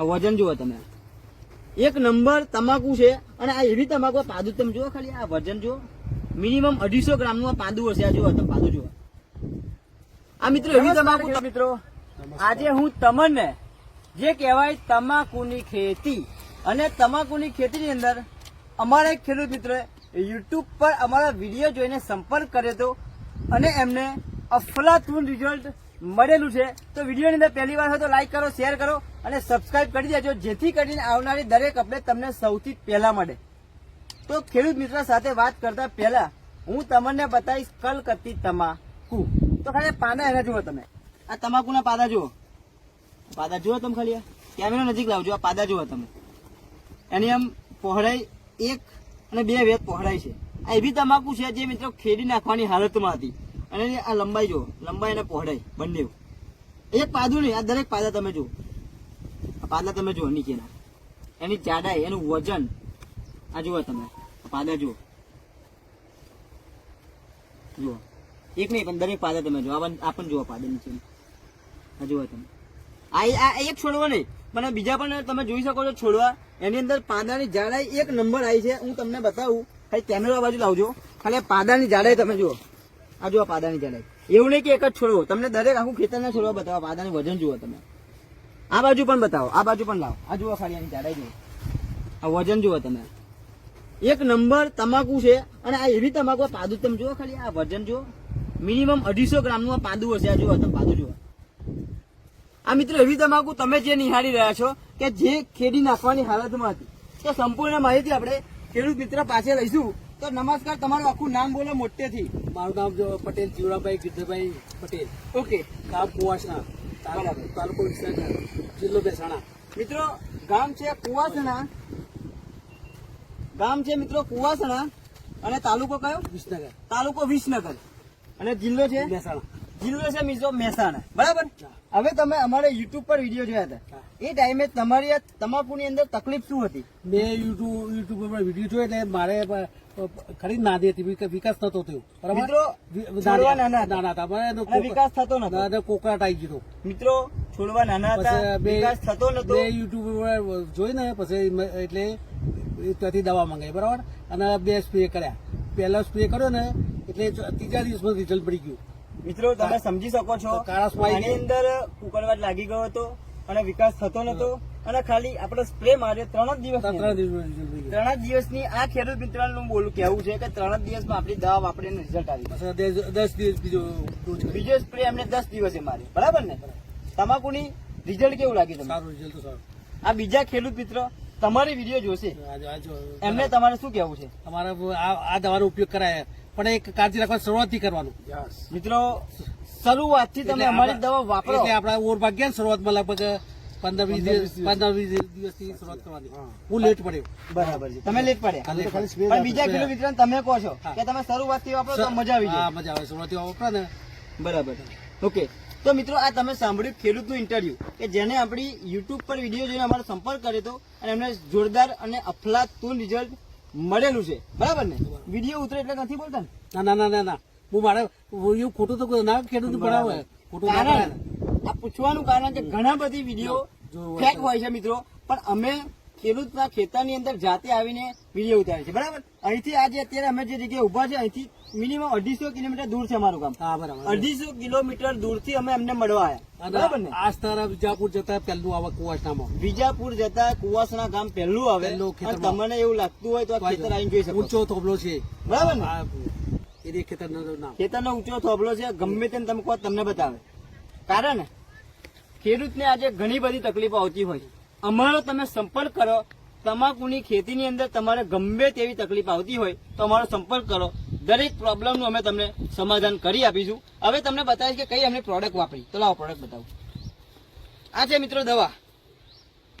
આ વજન જુઓ તમે. એક નંબર તમાકુ છે અને આ એવી તમાકુ પાદુ તમે જુઓ ખાલી આ વજન જુઓ. મિનિમમ અઢીસો ગ્રામનું આ પાદું હશે આ જુઓ તમે પાદું જુઓ. આ મિત્રો એવી તમાકુ મિત્રો. આજે હું તમને જે કહેવાય તમાકુની ખેતી અને તમાકુની ખેતીની અંદર અમારા એક ખેડૂત મિત્રોએ યુટ્યુબ પર અમારા વીડિયો જોઈને સંપર્ક કર્યો હતો અને એમને અફલાતુન રિઝલ્ટ મળેલું છે. તો વિડીયોની અંદર પહેલી વાર હોય તો લાઈક કરો શેર કરો અને સબસ્ક્રાઇબ કરી દેજો. જેથી કરીને આવનારી દરેક અપડેટ તમને સૌથી પહેલા મળે. તો ખેડૂત મિત્ર સાથે વાત કરતા પહેલા હું તમને બતાવીશ કલકત્તી તમાકુ. તો ખાલી પાના એના જુઓ તમે. આ તમાકુના પાદા જુઓ. પાદા જુઓ તમે ખાલી. કેમેરા નજીક લાવજો. આ પાદા જુઓ તમે. એની આમ પહોળાઈ એક અને બે વેત પહોળાઈ છે. આ એવી તમાકુ છે જે મિત્રો ખેડી નાખવાની હાલતમાં હતી. અને આ લંબાઈ જુઓ, લંબાઈ અને પહોળાઈ, બંને એક પાદું નહીં, આ દરેક પાદા તમે જુઓ. આ પાદા તમે જુઓ, નીચેના. એની જાડાઈ, એનું વજન. આ જુઓ તમે પાદા જુઓ. જુઓ. એક નહીં, પણ દરેક પાદા તમે જુઓ. આ પણ- જુઓ પાદા નીચે આ જુઓ તમે. આ આ એક છોડવા નહીં, પણ બીજા પણ તમે જોઈ શકો છો છોડવા. એની અંદર પાદાની જાડાઈ એક નંબર આવી છે. હું તમને બતાવું. ખાલી કેમેરા બાજુ લાવજો. ખાલી પાદાની જાડાઈ તમે જુઓ. આ જુઓ પાદાની જડાઈ એવું નહીં કે એક જ છોડવો તમને દરેક આખું ખેતરના છોડવા બતાવો. પાદાનું વજન જુઓ તમે. આ બાજુ પણ બતાવો. આ બાજુ પણ લાવો. આ જુઓ ખાલી જાડાઈ જુઓ. આ વજન જુઓ તમે. એક નંબર તમાકુ છે અને આ એવી તમાકુ પાદું તમે જુઓ ખાલી. આ વજન જુઓ. મિનિમમ અઢીસો ગ્રામનું આ પાદું હશે. આ જુઓ, તમે પાદું જુઓ. આ મિત્રો, એવી તમાકુ તમે જે નિહાળી રહ્યા છો કે જે ખેડી નાખવાની હાલતમાં હતી. તો સંપૂર્ણ માહિતી આપણે ખેડૂત મિત્ર પાસે લઈશું. તો નમસ્કાર તમારું આખું નામ બોલો મોટેથી. મારું નામ જો પટેલ જીવરાભાઈ ગીધરભાઈ પટેલ. ઓકે. ગામ કુવાસણા તાલુકો વિસનગર જિલ્લો બેસાણા મિત્રો ગામ છે કુવાસણા. ગામ છે મિત્રો કુવાસણા. અને તાલુકો કયો? વિસનગર. તાલુકો વિસનગર. અને જિલ્લો છે? મહેસાણા. જિલ્લો છે મિત્રો મહેસાણા બરાબર? હવે તમે અમારે યુટ્યુબ પર વીડિયો જોયા હતા. એ ટાઈમે તમારી આ તમાકુની અંદર તકલીફ શું હતી? મેં યુટ્યુબ યુટ્યુબ પર વીડિયો જોયો એટલે મારે પ- પ- ખરી નાદી હતી વિકાસ થતો થયો. બરાબર? મિત્રો, નાના હતા. નાના વિકાસ થતો નતો. કોકરાટ આવી ગયો મિત્રો છોડવા નાના હતા વિકાસ થતો નતો. યુટ્યુબ પર જોઈને પછી એટલે ત્યાંથી દવા મંગાવી બરાબર? અને બે સ્પ્રે કર્યા. પહેલા સ્પ્રે કર્યો ને એટલે ત્રીજા દિવસમાં રિઝલ્ટ પડી ગયું. મિત્રો તમે સમજી શકો છો આની અંદર ઉકળવાટ લાગી ગયો હતો અને વિકાસ થતો નતો અને ખાલી આપણે સ્પ્રે માર્યો ત્રણ જ દિવસ ત્રણ જ દિવસની આ ખેડૂત મિત્રનું બોલું કેવું છે કે ત્રણ જ દિવસમાં આપણી દવા વાપરીને રિઝલ્ટ આવી દસ- દિવસ બીજો બીજો સ્પ્રે એમને દસ દિવસે મારી બરાબર ને? તમાકુની રિઝલ્ટ કેવું લાગ્યું તમને? સારું રિઝલ્ટ સારું. આ બીજા ખેડૂત મિત્ર તમારી વીડિયો જોશે. એમને તમારે શું કેવું છે? તમારે આ આ દવાનો ઉપયોગ કરાય. પણ એક કાળજી રાખવાની શરૂઆતથી કરવાનું. મિત્રો શરૂઆતથી તમે અમારી દવા વાપરો. એટલે આપણા ઓર ભાગ્યા શરૂઆતમાં લગભગ પંદર વીસ પંદર વીસ દિવસથી શરૂઆત કરવાની. હું. લેટ પડ્યો. બરાબર છે. તમે લેટ પડ્યા. ખાલી- ખાલી સ્પ્રે પણ બીજા કિલો મિત્રોને તમે કહો છો કે તમે શરૂઆતથી વાપરો તો મજા આવી જાય. મજા આવે. શરૂઆતથી વાપરા ને. બરાબર. ઓકે તો મિત્રો આ તમે સાંભળ્યું ખેડૂતનું ઇન્ટરવ્યુ કે જેને આપણી યુટ્યુબ પર વીડિયો જોઈને અમારો સંપર્ક કર્યો હતો અને એમને જોરદાર અને અફલાતુન રિઝલ્ટ મળેલું છે. બરાબર ને? વીડિયો ઉતરે એટલે નથી બોલતા ને? ના ના ના ના હું મારે એવું ખોટું તો ના ખેડૂત ભણાવે ખોટું કારણ આ પૂછવાનું કારણ કે ઘણા બધી વીડિયો ફેક હોય છે મિત્રો. પણ અમે ખેડૂતના ખેતરની અંદર જાતે આવીને વીડિયો ઉતારે છે. બરાબર? અહીંથી આજે અત્યારે અમે જે જગ્યાએ ઊભા છે અહીંથી મિનિમમ અઢીસો કિલોમીટર દૂર છે અમારું ગામ. હા બરાબર. અઢીસો કિલોમીટર દૂરથી અમે એમને મળવા આવ્યા બરાબર ને? આ સ્થળ વિજાપુર જતા પહેલું આવે કુવાસનામાં વિજાપુર જતા કુવાસના ગામ પહેલું આવે. તમને એવું લાગતું હોય તો આ ખેતર આવીને જોઈ શકો. ઊંચો થોભલો છે. બરાબર ને? ખેતરનું ઊંચો થોભલો છે. ગમે તેમ તમે કહો તમને બતાવે. કારણ ખેડૂતને આજે ઘણી બધી તકલીફો આવતી હોય. અમારો તમે સંપર્ક કરો. તમાકુની ખેતીની અંદર તમારે ગમે તેવી તકલીફ આવતી હોય તો અમારો સંપર્ક કરો. દરેક પ્રોબ્લેમનું અમે તમને સમાધાન કરી આપીશું. હવે તમને બતાવીશ કે કઈ અમને પ્રોડક્ટ વાપરી. તો લાવો પ્રોડક્ટ બતાવું. આ છે મિત્રો દવા.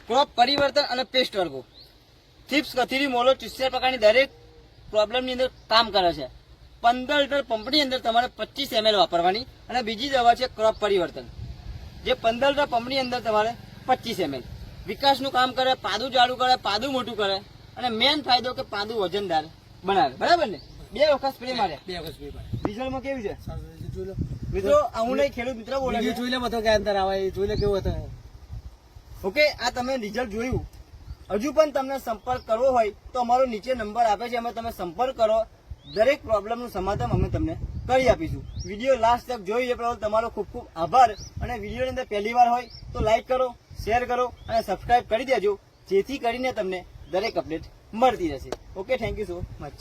ક્રોપ પરિવર્તન અને પેસ્ટ વર્ગો. થીપ્સ કથીરી, મોલો ચુસ્યા પ્રકારની દરેક પ્રોબ્લેમની અંદર કામ કરે છે. પંદર લીટર પંપની અંદર તમારે પચીસ એમએલ વાપરવાની અને બીજી દવા છે ક્રોપ પરિવર્તન. જે પંદર લીટર પંપની અંદર તમારે પચીસ એમએલ વિકાસનું કામ કરે પાદું જાડું કરે પાદું મોટું કરે. અને મેન ફાયદો કે પાદું વજનદાર બનાવે. બરાબર ને? બે વખત સ્પ્રે મારે. બે વખત સ્પ્રે મારે. રિઝલ્ટમાં કેવી છે? લો. મિત્રો હું નહીં ખેડૂત મિત્ર બોલે જોઈ લે બધો કે અંદર આવે એ જોઈ લે કેવો હતું. ઓકે આ તમે રિઝલ્ટ જોયું. હજુ પણ તમને સંપર્ક કરવો હોય તો અમારો નીચે નંબર આપે છે અમે તમે સંપર્ક કરો. દરેક પ્રોબ્લેમનું સમાધાન અમે તમને કરી આપીશું. વીડિયો લાસ્ટ તક જોઈ બદલ તમારો ખૂબ ખૂબ આભાર. અને વિડીયોની અંદર પહેલી વાર હોય તો લાઈક કરો. શેર કરો અને સબસ્ક્રાઇબ કરી દેજો. જેથી કરીને તમને દરેક અપડેટ મળતી રહેશે. Okay thank you so much